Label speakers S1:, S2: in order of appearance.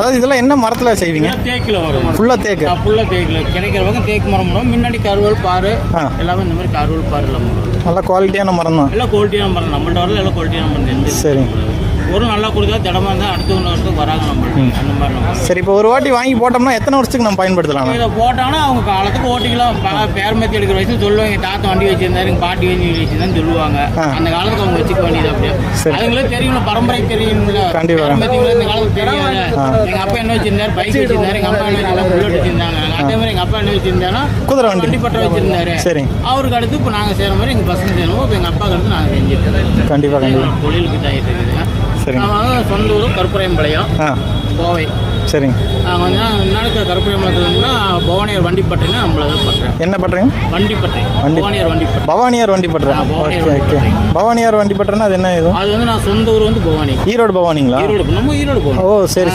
S1: அதாவது இதெல்லாம் என்ன மரத்தில் செய்வீங்க?
S2: தேக்கில் வரும்.
S1: ஃபுல்லாக தேக்கு.
S2: ஃபுல்லாக தேக்கில். கிடைக்கிற பக்கம் தேக்கு மரம் வரும் முன்னாடி கருவல் பாரு. எல்லாமே இந்த மாதிரி கருவல் பாரு எல்லாம்
S1: நல்லா குவாலிட்டியான மரம் தான்
S2: எல்லாம் குவாலிட்டியான மரம். நம்மள்ட்ட வரல எல்லாம் குவாலிட்டியான மரம். எந்த
S1: சரி.
S2: ஒரு நல்லா கொடுத்தா திடமா இருந்தால் அடுத்த ஒன்று வருஷத்துக்கு வராங்க நம்மளுக்கு அந்த மாதிரி நம்ம.
S1: சரி இப்போ ஒரு வாட்டி வாங்கி போட்டோம்னா எத்தனை வருஷத்துக்கு நம்ம பயன்படுத்தலாம்?
S2: இதை போட்டாங்கன்னா அவங்க காலத்துக்கு ஓட்டிக்கலாம். ப- பேர் மத்தி எடுக்கிற வயசு சொல்லுவாங்க எங்க தாத்தா வண்டி வச்சிருந்தாரு எங்க பாட்டி வண்டி வச்சிருந்தான்னு சொல்லுவாங்க.
S1: ஆ.
S2: அந்த காலத்துக்கு அவங்க வச்சுக்க வேண்டியது அப்படியே.
S1: சரி.
S2: அதுங்களே தெரியும்ல பரம்பரை தெரியும்ல
S1: கண்டிப்பா.
S2: பேரம்பத்திங்களே இந்த காலத்துக்கு தெரியாது. எங்க அப்பா என்ன வச்சிருந்தாரு? பைக் வச்சிருந்தாரு எங்க அப்பா என்ன வச்சிருந்தாரு புல்லட் வச்சிருந்தாங்க. அதே மாதிரி எங்க அப்பா என்ன வச்சிருந்தாருன்னா
S1: குதிரை வண்டி.
S2: வண்டி பட்டை வச்சிருந்தாரு.
S1: சரி.
S2: அவருக்கு அடுத்து இப்போ நாங்கள் செய்கிற மாதிரி எங்கள் பசங்க செய்யணும். இப்போ எங்கள் அப்பாவுக்கு அடுத்து நாங்கள் செஞ்சுட்டு
S1: கண்டிப்பாக கண்டிப்பாக
S2: தொழிலுக்கு தயாரிட்டு இருக்குதுங்க
S1: சரிங்க.
S2: நான் வந்து சொந்த ஊர் கருப்பரையம்பாளையம் கோவை.
S1: சரிங்க.
S2: நான் கொஞ்சம் நாளைக்கு கருப்பரையம்பாளையத்துலன்னா பவானியார் வண்டி பட்டைன்னா நம்மள தான் பட்டுறேன்
S1: என்ன பண்ணுறீங்க
S2: வண்டி பட்டை
S1: வண்டி-
S2: பவானியார் வண்டி பட்டை
S1: பவானியார் வண்டி பட்டுறேன் ஓகே. ஓகே பவானியார் வண்டி பட்டுறேன்னா அது என்ன இது?
S2: அது வந்து நான் சொந்த ஊர் வந்து பவானி.
S1: ஈரோடு பவானிங்களா?
S2: ஈரோடு நம்ம ஈரோடு போகணும்.
S1: ஓ சரி.